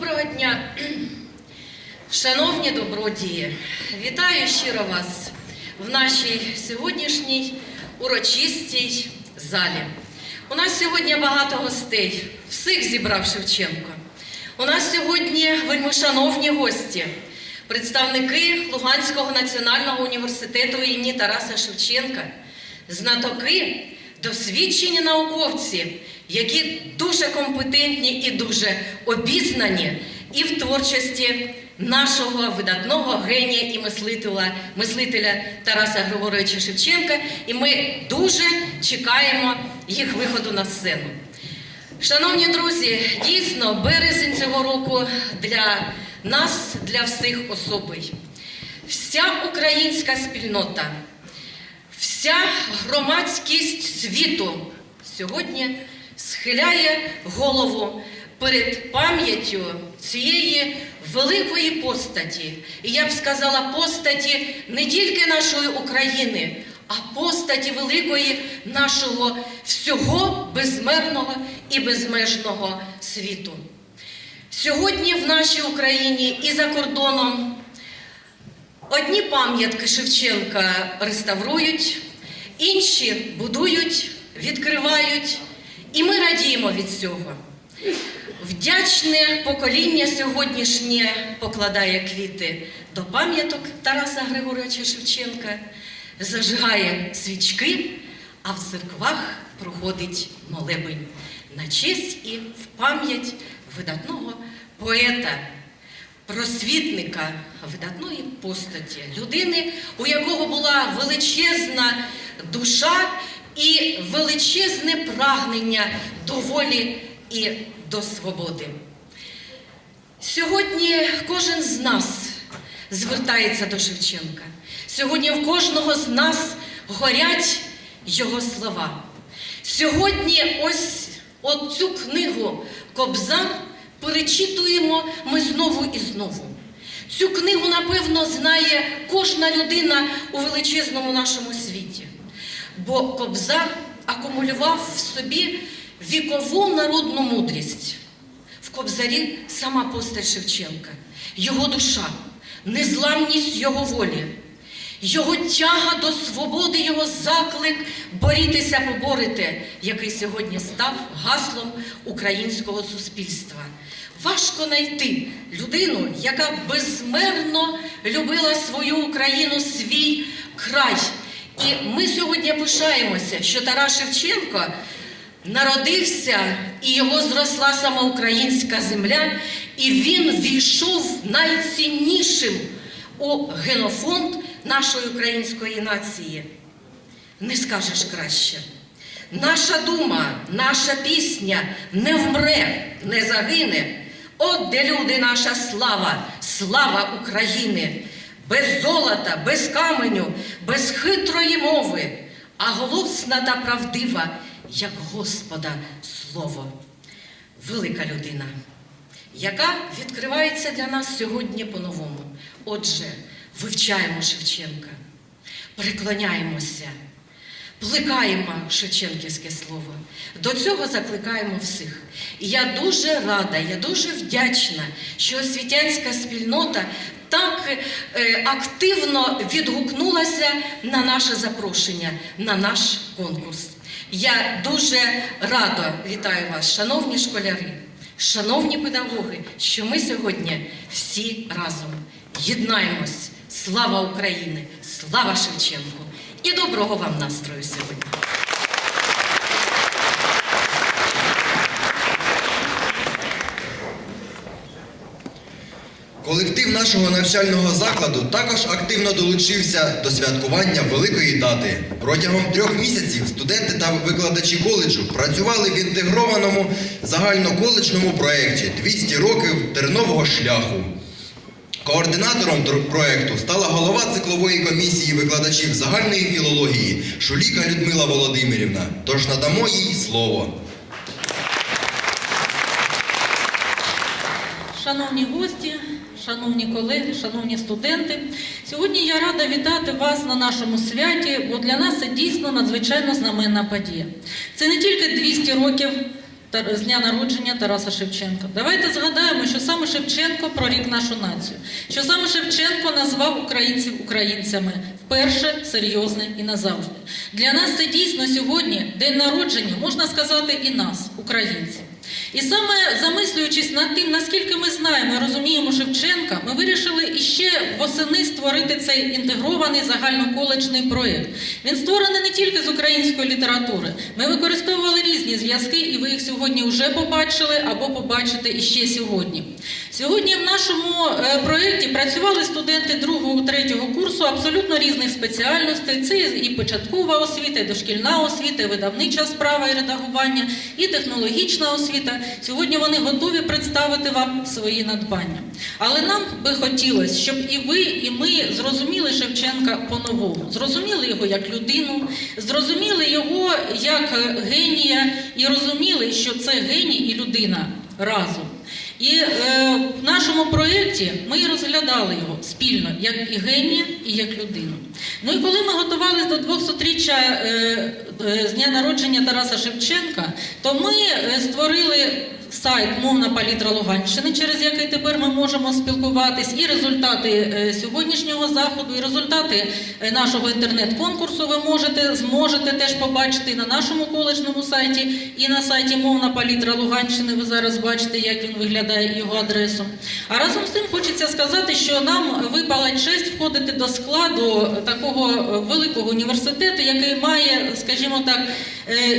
Доброго дня, шановні добродії! Вітаю щиро вас в нашій сьогоднішній урочистій залі. У нас сьогодні багато гостей, всіх зібрав Шевченко. У нас сьогодні вельмишановні гості, представники Луганського національного університету імені Тараса Шевченка, знатоки, досвідчені науковці, які дуже компетентні і дуже обізнані і в творчості нашого видатного генія і мислителя, мислителя Тараса Григоровича Шевченка. І ми дуже чекаємо їх виходу на сцену. Шановні друзі, дійсно, березень цього року для нас, для всіх особий. Вся українська спільнота, вся громадськість світу сьогодні схиляє голову перед пам'яттю цієї великої постаті. І я б сказала, постаті не тільки нашої України, а постаті великої нашого всього безмерного і безмежного світу. Сьогодні в нашій Україні і за кордоном одні пам'ятки Шевченка реставрують, інші будують, відкривають, і ми радіємо від цього. Вдячне покоління сьогоднішнє покладає квіти до пам'яток Тараса Григоровича Шевченка, зажигає свічки, а в церквах проходить молебень на честь і в пам'ять видатного поета, просвітника, видатної постаті, людини, у якого була величезна душа і величезне прагнення до волі і до свободи. Сьогодні кожен з нас звертається до Шевченка. Сьогодні в кожного з нас горять його слова. Сьогодні ось оцю книгу Кобзар перечитуємо ми знову і знову. Цю книгу, напевно, знає кожна людина у величезному нашому світі. Бо Кобзар акумулював в собі вікову народну мудрість. В Кобзарі сама постать Шевченка, його душа, незламність його волі, його тяга до свободи, його заклик борітися, поборити, який сьогодні став гаслом українського суспільства. Важко знайти людину, яка безмерно любила свою Україну, свій край. І ми сьогодні пишаємося, що Тарас Шевченко народився і його зросла сама українська земля, і він війшов найціннішим у генофонд нашої української нації. Не скажеш краще. Наша дума, наша пісня не вмре, не загине. От де люди, наша слава, слава України, без золота, без каменю, без хитрої мови, а голосна та правдива, як Господа слово. Велика людина, яка відкривається для нас сьогодні по-новому. Отже, вивчаємо Шевченка, переклоняємося. Плекаємо Шевченківське слово. До цього закликаємо всіх. І я дуже рада, я дуже вдячна, що освітянська спільнота так е, активно відгукнулася на наше запрошення, на наш конкурс. Я дуже радо вітаю вас, шановні школяри, шановні педагоги, що ми сьогодні всі разом єднаємось. Слава Україні! Слава Шевченку! І доброго вам настрою сьогодні. Колектив нашого навчального закладу також активно долучився до святкування великої дати. Протягом трьох місяців студенти та викладачі коледжу працювали в інтегрованому загальноколеджному проєкті «200 років тернового шляху. Координатором проєкту стала голова циклової комісії викладачів загальної філології Шуліка Людмила Володимирівна. Тож надамо їй слово. Шановні гості, шановні колеги, шановні студенти, сьогодні я рада вітати вас на нашому святі, бо для нас це дійсно надзвичайно знаменна подія. Це не тільки 200 років з дня народження Тараса Шевченка. Давайте згадаємо, що саме Шевченко прорік нашу націю, що саме Шевченко назвав українців українцями вперше, серйозне і назавжди. Для нас це дійсно сьогодні день народження, можна сказати, і нас, українців. І саме замислюючись над тим, наскільки ми знаємо і розуміємо Шевченка, ми вирішили іще восени створити цей інтегрований загальноколеджний проєкт. Він створений не тільки з української літератури. Ми використовували різні зв'язки, і ви їх сьогодні вже побачили або побачите іще сьогодні. Сьогодні в нашому е, проєкті працювали студенти другого, третього курсу абсолютно різних спеціальностей. Це і початкова освіта, і дошкільна освіта, і видавнича справа і редагування, і технологічна освіта. Сьогодні вони готові представити вам свої надбання. Але нам би хотілося, щоб і ви, і ми зрозуміли Шевченка по-новому, зрозуміли його як людину, зрозуміли його як генія, і розуміли, що це геній і людина разом. І е, в нашому проєкті ми розглядали його спільно, як і генія, і як людину. Ну і коли ми готувалися до 200-річчя е, е, з дня народження Тараса Шевченка, то ми е, створили сайт Мовна палітра Луганщини, через який тепер ми можемо спілкуватись, і результати е, сьогоднішнього заходу, і результати е, нашого інтернет-конкурсу ви можете зможете теж побачити на нашому коледжному сайті, і на сайті Мовна палітра Луганщини. Ви зараз бачите, як він виглядає його адресу. А разом з тим хочеться сказати, що нам випала честь входити до складу такого е, великого університету, який має, скажімо так,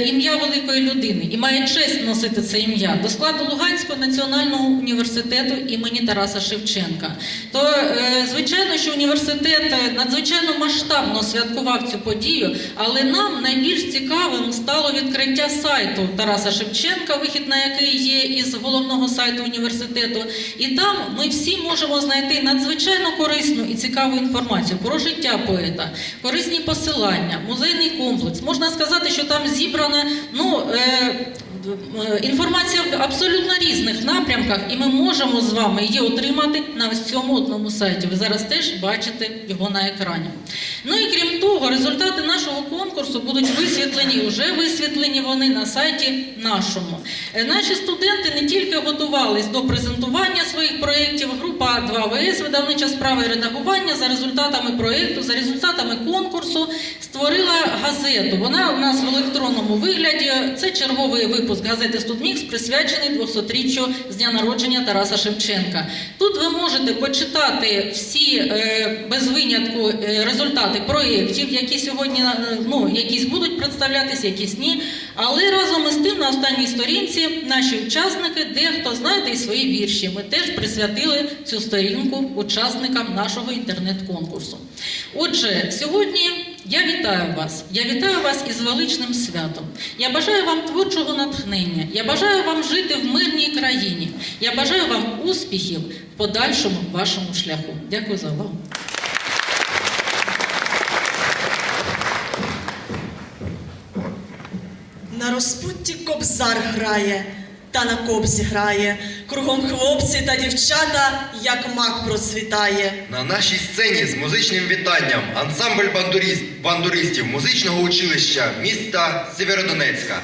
ім'я великої людини і має честь носити це ім'я до складу Луганського національного університету імені Тараса Шевченка. То е, звичайно, що університет е, надзвичайно масштабно святкував цю подію, але нам найбільш цікавим стало відкриття сайту Тараса Шевченка, вихід на який є із головного сайту університету. І там ми всі можемо знайти надзвичайно корисну і цікаву інформацію про життя поета, корисні посилання, музейний комплекс. Можна сказати, що там зібрана ну. Е, Е, Інформація в абсолютно різних напрямках, і ми можемо з вами її отримати на ось цьому одному сайті. Ви зараз теж бачите його на екрані. Ну і крім того, результати нашого конкурсу будуть висвітлені, вже висвітлені вони на сайті нашому. Е, Наші студенти не тільки готувались до презентування своїх проєктів, група 2ВС, видавнича справа і редагування за результатами проєкту, за результатами конкурсу створила газету. Вона у нас в електронному вигляді. Це черговий випуск газети Студмікс, присвячений 200-річчю з дня народження Тараса Шевченка. Тут ви можете почитати всі е, без винятку е, результати проєктів, які сьогодні е, ну, якісь будуть представлятися, якісь ні. Але разом із тим на останній сторінці наші учасники, дехто знаєте і свої вірші. Ми теж присвятили цю сторінку учасникам нашого інтернет-конкурсу. Отже, сьогодні я вітаю вас. Я вітаю вас із величним святом. Я бажаю вам творчого натхнення. Я бажаю вам жити в мирній країні. Я бажаю вам успіхів в подальшому вашому шляху. Дякую за увагу. На розпутті кобзар грає, та на копці грає. Кругом хлопці та дівчата, як мак процвітає. На нашій сцені з музичним вітанням ансамбль бандуріст, бандуристів музичного училища міста Сєвєродонецька.